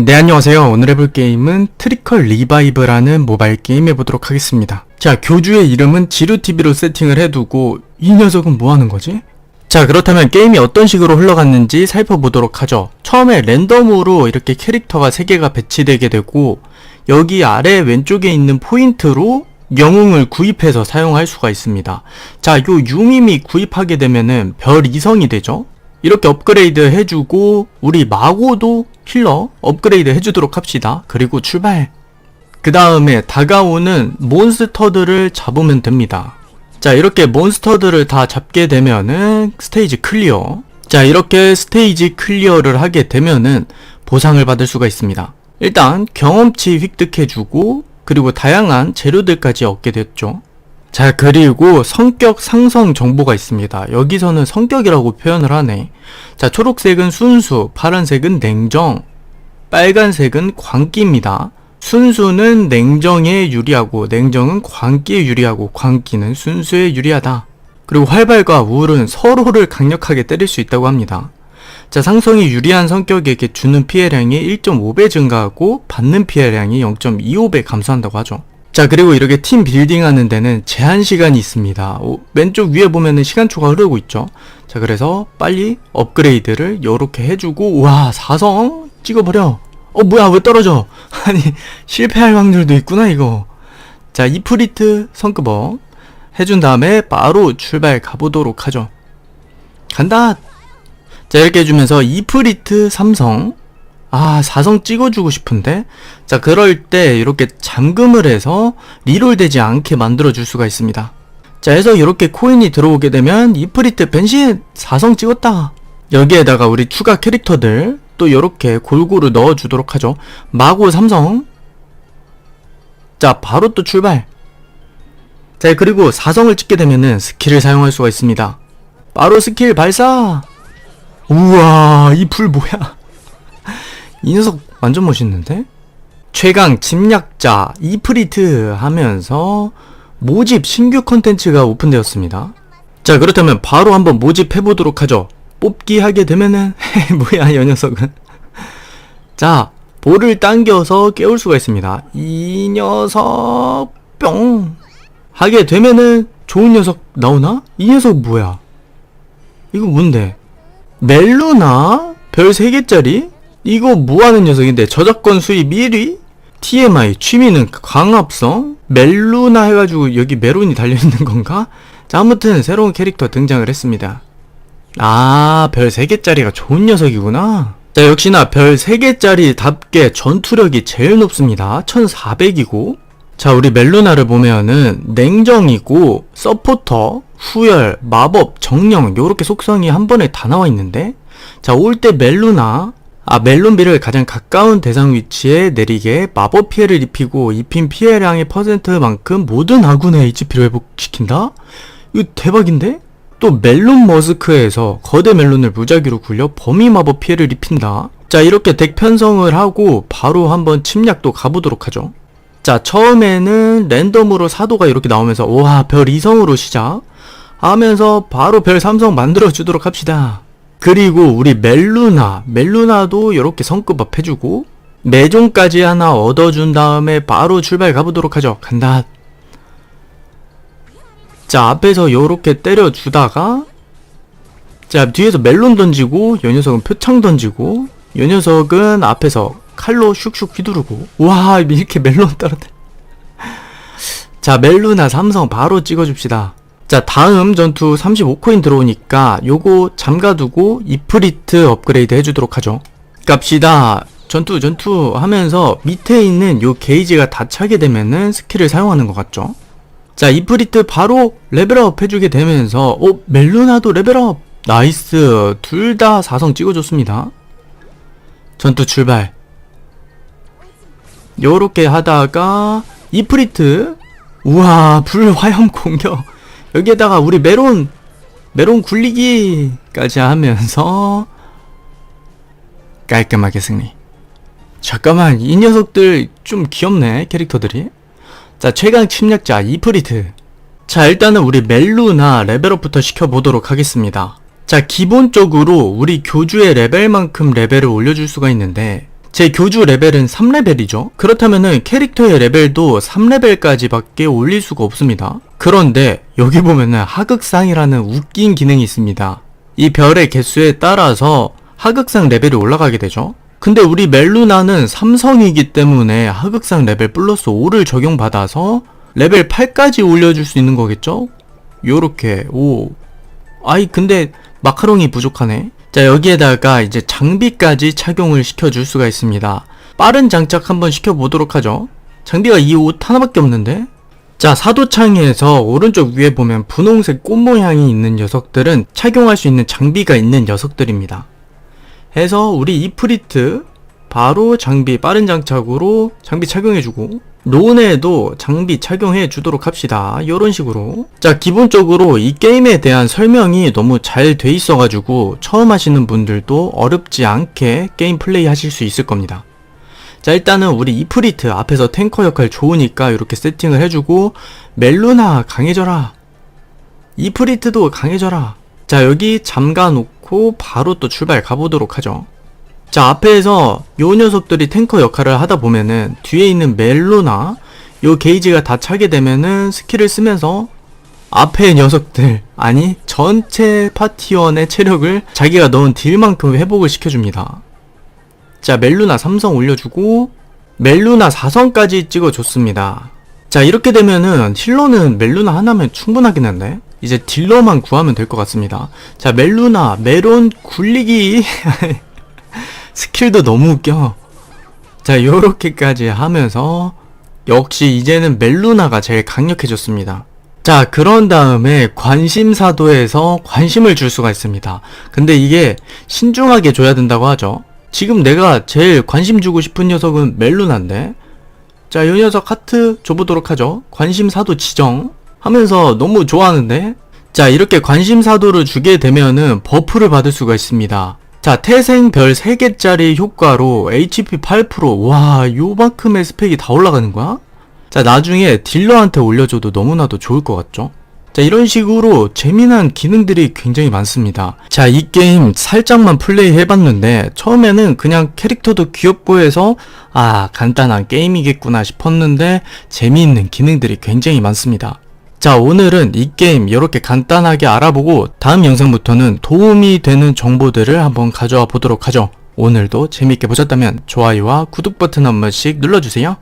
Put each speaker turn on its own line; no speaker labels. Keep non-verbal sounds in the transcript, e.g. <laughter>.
네 안녕하세요. 오늘 해볼 게임은 트리컬 리바이브라는 모바일 게임 해보도록 하겠습니다. 자 교주의 이름은 지루TV로 세팅을 해두고 이 녀석은 뭐하는 거지? 자 그렇다면 게임이 어떤 식으로 흘러갔는지 살펴보도록 하죠. 처음에 랜덤으로 이렇게 캐릭터가 3개가 배치되게 되고 여기 아래 왼쪽에 있는 포인트로 영웅을 구입해서 사용할 수가 있습니다. 자요 유미미 구입하게 되면은 별 2성이 되죠? 이렇게 업그레이드 해주고 우리 마고도 힐러 업그레이드 해주도록 합시다. 그리고 출발. 그 다음에 다가오는 몬스터들을 잡으면 됩니다. 자 이렇게 몬스터들을 다 잡게 되면은 스테이지 클리어. 자 이렇게 스테이지 클리어를 하게 되면은 보상을 받을 수가 있습니다. 일단 경험치 획득해주고 그리고 다양한 재료들까지 얻게 됐죠. 자, 그리고 성격 상성 정보가 있습니다. 여기서는 성격이라고 표현을 하네. 자, 초록색은 순수, 파란색은 냉정, 빨간색은 광기입니다. 순수는 냉정에 유리하고, 냉정은 광기에 유리하고, 광기는 순수에 유리하다. 그리고 활발과 우울은 서로를 강력하게 때릴 수 있다고 합니다. 자, 상성이 유리한 성격에게 주는 피해량이 1.5배 증가하고, 받는 피해량이 0.25배 감소한다고 하죠. 자 그리고 이렇게 팀 빌딩 하는 데는 제한 시간이 있습니다. 오, 왼쪽 위에 보면은 시간초가 흐르고 있죠. 자 그래서 빨리 업그레이드를 요렇게 해주고 와 사성 찍어버려. 어 뭐야 왜 떨어져? <laughs> 아니 실패할 확률도 있구나 이거. 자 이프리트 성급업 해준 다음에 바로 출발 가보도록 하죠. 간다! 자 이렇게 해주면서 이프리트 삼성 아, 사성 찍어주고 싶은데? 자, 그럴 때 이렇게 잠금을 해서 리롤 되지 않게 만들어줄 수가 있습니다. 자, 해서 이렇게 코인이 들어오게 되면 이프리트 변신 사성 찍었다. 여기에다가 우리 추가 캐릭터들 또 이렇게 골고루 넣어주도록 하죠. 마고 삼성. 자, 바로 또 출발. 자, 그리고 사성을 찍게 되면은 스킬을 사용할 수가 있습니다. 바로 스킬 발사! 우와, 이불 뭐야? 이 녀석 완전 멋있는데? 최강 침략자 이프리트 하면서 모집 신규 컨텐츠가 오픈되었습니다. 자 그렇다면 바로 한번 모집해보도록 하죠. 뽑기 하게 되면은 <laughs> 뭐야 이 녀석은 자 볼을 당겨서 깨울 수가 있습니다. 이 녀석 뿅 하게 되면은 좋은 녀석 나오나? 이 녀석 뭐야? 이거 뭔데? 멜루나 별 3개짜리? 이거 뭐하는 녀석인데 저작권 수입 1위? TMI 취미는 광합성? 멜루나 해가지고 여기 메론이 달려있는 건가? 자 아무튼 새로운 캐릭터 등장을 했습니다 아 별 3개짜리가 좋은 녀석이구나 자 역시나 별 3개짜리 답게 전투력이 제일 높습니다 1400이고 자 우리 멜루나를 보면은 냉정이고 서포터, 후열, 마법, 정령 요렇게 속성이 한 번에 다 나와 있는데 자 올 때 멜루나 아, 멜론비를 가장 가까운 대상 위치에 내리게 마법 피해를 입히고 입힌 피해량의 퍼센트만큼 모든 아군의 HP를 회복시킨다? 이거 대박인데? 또 멜론 머스크에서 거대 멜론을 무작위로 굴려 범위 마법 피해를 입힌다. 자, 이렇게 덱 편성을 하고 바로 한번 침략도 가보도록 하죠. 자, 처음에는 랜덤으로 사도가 이렇게 나오면서 와, 별 2성으로 시작. 하면서 바로 별 3성 만들어 주도록 합시다. 그리고 우리 멜루나, 멜루나도 이렇게 성급업 해주고 매종까지 하나 얻어준 다음에 바로 출발 가보도록 하죠. 간다. 자, 앞에서 요렇게 때려주다가 자, 뒤에서 멜론 던지고 요 녀석은 표창 던지고 요 녀석은 앞에서 칼로 슉슉 휘두르고 와, 이렇게 멜론 떨어뜨 자, 멜루나 삼성 바로 찍어줍시다. 자 다음 전투 35코인 들어오니까 요거 잠가두고 이프리트 업그레이드 해주도록 하죠. 갑시다. 전투 전투 하면서 밑에 있는 요 게이지가 다 차게 되면은 스킬을 사용하는 것 같죠? 자 이프리트 바로 레벨업 해주게 되면서 오 멜루나도 레벨업! 나이스! 둘 다 4성 찍어줬습니다. 전투 출발. 요렇게 하다가 이프리트. 우와 불 화염 공격 여기에다가 우리 메론 메론 굴리기까지 하면서 깔끔하게 승리. 잠깐만 이 녀석들 좀 귀엽네 캐릭터들이. 자 최강 침략자 이프리트 자 일단은 우리 멜루나 레벨업부터 시켜보도록 하겠습니다. 자 기본적으로 우리 교주의 레벨만큼 레벨을 올려줄 수가 있는데 제 교주 레벨은 3레벨이죠. 그렇다면은 캐릭터의 레벨도 3레벨까지밖에 올릴 수가 없습니다. 그런데 여기 보면은 하극상이라는 웃긴 기능이 있습니다. 이 별의 개수에 따라서 하극상 레벨이 올라가게 되죠. 근데 우리 멜루나는 삼성이기 때문에 하극상 레벨 플러스 5를 적용받아서 레벨 8까지 올려줄 수 있는 거겠죠? 요렇게, 오. 아이, 근데 마카롱이 부족하네. 자, 여기에다가 이제 장비까지 착용을 시켜줄 수가 있습니다. 빠른 장착 한번 시켜보도록 하죠. 장비가 이 옷 하나밖에 없는데? 자, 사도창에서 오른쪽 위에 보면 분홍색 꽃 모양이 있는 녀석들은 착용할 수 있는 장비가 있는 녀석들입니다. 해서 우리 이프리트 바로 장비 빠른 장착으로 장비 착용해주고 론에도 장비 착용해 주도록 합시다. 이런 식으로. 자, 기본적으로 이 게임에 대한 설명이 너무 잘 돼 있어 가지고 처음 하시는 분들도 어렵지 않게 게임 플레이 하실 수 있을 겁니다. 자, 일단은 우리 이프리트 앞에서 탱커 역할 좋으니까 이렇게 세팅을 해주고 멜루나 강해져라. 이프리트도 강해져라. 자, 여기 잠가 놓고 바로 또 출발 가보도록 하죠. 자, 앞에서 요 녀석들이 탱커 역할을 하다 보면은 뒤에 있는 멜로나 요 게이지가 다 차게 되면은 스킬을 쓰면서 앞에 녀석들, 아니, 전체 파티원의 체력을 자기가 넣은 딜만큼 회복을 시켜줍니다. 자, 멜루나 3성 올려주고, 멜루나 4성까지 찍어줬습니다. 자, 이렇게 되면은 힐러는 멜루나 하나면 충분하긴 한데, 이제 딜러만 구하면 될 것 같습니다. 자, 멜루나, 메론, 굴리기. <laughs> 스킬도 너무 웃겨. 자, 요렇게까지 하면서 역시 이제는 멜루나가 제일 강력해졌습니다. 자, 그런 다음에 관심사도에서 관심을 줄 수가 있습니다. 근데 이게 신중하게 줘야 된다고 하죠. 지금 내가 제일 관심 주고 싶은 녀석은 멜루나인데. 자, 이 녀석 하트 줘보도록 하죠. 관심사도 지정. 하면서 너무 좋아하는데. 자, 이렇게 관심사도를 주게 되면은 버프를 받을 수가 있습니다. 자, 태생 별 3개짜리 효과로 HP 8%. 와, 요만큼의 스펙이 다 올라가는 거야? 자, 나중에 딜러한테 올려줘도 너무나도 좋을 것 같죠? 자, 이런 식으로 재미난 기능들이 굉장히 많습니다. 자, 이 게임 살짝만 플레이 해봤는데, 처음에는 그냥 캐릭터도 귀엽고 해서, 아, 간단한 게임이겠구나 싶었는데, 재미있는 기능들이 굉장히 많습니다. 자, 오늘은 이 게임 이렇게 간단하게 알아보고, 다음 영상부터는 도움이 되는 정보들을 한번 가져와 보도록 하죠. 오늘도 재밌게 보셨다면 좋아요와 구독 버튼 한 번씩 눌러주세요.